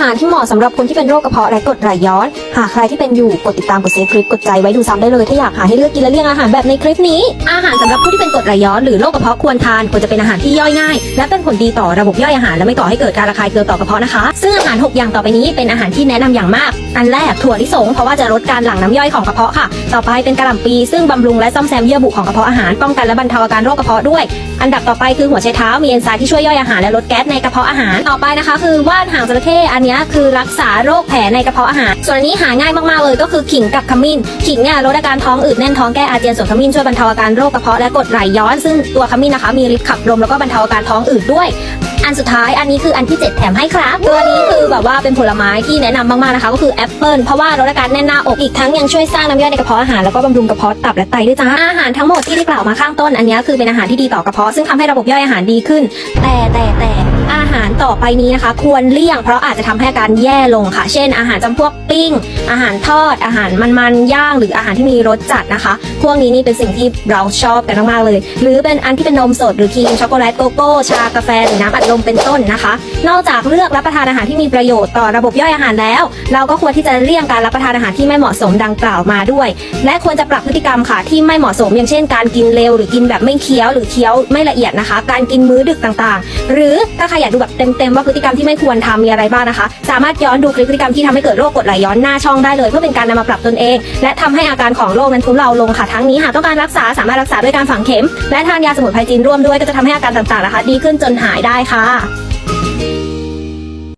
หารที่เหมาะสำหรับคนที่เป็นโรคกระเพาะและกรดไหลย้อน หากใครที่เป็นอยู่กดติดตามกดเซฟคลิปกดใจไว้ดูซ้ำได้เลยถ้าอยากหาให้เลือกกินและเลี่ยงอาหารแบบในคลิปนี้ อาหารสำหรับผู้ที่เป็นกรดไหลย้อนหรือโรคกระเพาะควรทานควรจะเป็นอาหารที่ย่อยง่าย และเป็นผลดีต่อระบบย่อยอาหารและไม่ก่อให้เกิดการระคายเคืองต่อกระเพาะนะคะ ซึ่งอาหาร 6 อย่างต่อไปนี้เป็นอาหารที่แนะนำอย่างมาก อันแรกถั่วลิสงเพราะว่าจะลดการหลั่งน้ำย่อยของกระเพาะค่ะ ต่อไปเป็นกระหล่ำปี ซึ่งบำรุงและซ่อมแซมเยื่อบุของกระเพาะอาหารป้องกันและบรรเทาอาการโรคกระเพาะด้วย อันดับต่อไปคือหัวไชเท้ามีเอนไซม์ที่ช่วยย่อยอาหารและลดแก๊สในกระเพาะอาหารต่อไปนะคะ คือว่านหางจระเข้อันนี้คือรักษาโรคแผลในกระเพาะอาหาร ส่วนอันนี้หาง่ายมากๆเลยก็คือขิงกับขมิ้นขิงเนี่ยลดอาการท้องอืดแน่นท้องแก้อาเจียนส่วนขมิ้นช่วยบรรเทาอาการโรคกระเพาะและกดไหลย้อน ซึ่งตัวขมิ้นนะคะมีฤทธิ์ขับลมแล้วก็บรรเทาอาการท้องอืดด้วย อันสุดท้ายอันนี้คืออันที่ 7 แถมให้ครับ ตัวนี้คือแบบว่าเป็นผลไม้ที่แนะนำมากๆนะคะก็คือแอปเปิลเพราะว่าลดอาการแน่นหน้าอกอีกทั้งยังช่วยสร้างน้ำย่อยในกระเพาะอาหารแล้วก็บำรุงกระเพาะตับและไตด้วยจ้าอาหารทั้งหมดที่ได้กล่าวมาข้างต้นอันนี้คือเป็นอาหารที่ดีต่อกระเพาะซึ่งทำให้ระบบย่อยอาหารดีขึ้น แต่แต่แต่อาหารต่อไปนี้นะคะ ควรเลี่ยงเพราะอาจจะทำให้อาการแย่ลงค่ะ เช่น อาหารจำพวกปิ้ง อาหารทอด อาหารมันๆย่าง หรืออาหารที่มีรสจัดนะคะพวกนี้นี่เป็นสิ่งที่เราชอบกันมากๆเลย หรือเป็นอันที่เป็นนมสดหรือครีมช็อกโกแลตโกโก้ชากาแฟหรือน้ำอัดลมเป็นต้นนะคะ นอกจากเลือกรับประทานอาหารที่มีประโยชน์ต่อระบบย่อยอาหารแล้ว เราก็ควรที่จะเลี่ยงการรับประทานอาหารที่ไม่เหมาะสมดังกล่าวมาด้วย และควรจะปรับพฤติกรรมค่ะที่ไม่เหมาะสมอย่างเช่น การกินเร็วหรือกินแบบไม่เคี้ยวหรือเคี้ยวไม่ละเอียดนะคะ การกินมื้อดึกต่างๆ หรือถ้าใครอยากดูแบบเต็มๆว่าพฤติกรรมที่ไม่ควรทำมีอะไรบ้างนะคะ สามารถย้อนดูคลิปพฤติกรรมที่ทำให้เกิดโรคกดไหลย้อนหน้าช่องได้เลย เพื่อเป็นการนำมาปรับตนเอง และทำให้อาการของโรคนั้นทุเลาลงค่ะทั้งนี้หากต้องการรักษาสามารถรักษาด้วยการฝังเข็ม และทานยาสมุนไพรจีนร่วมด้วยก็จะทำให้อาการต่างๆนะคะ ดีขึ้นจนหายได้ค่ะ啊。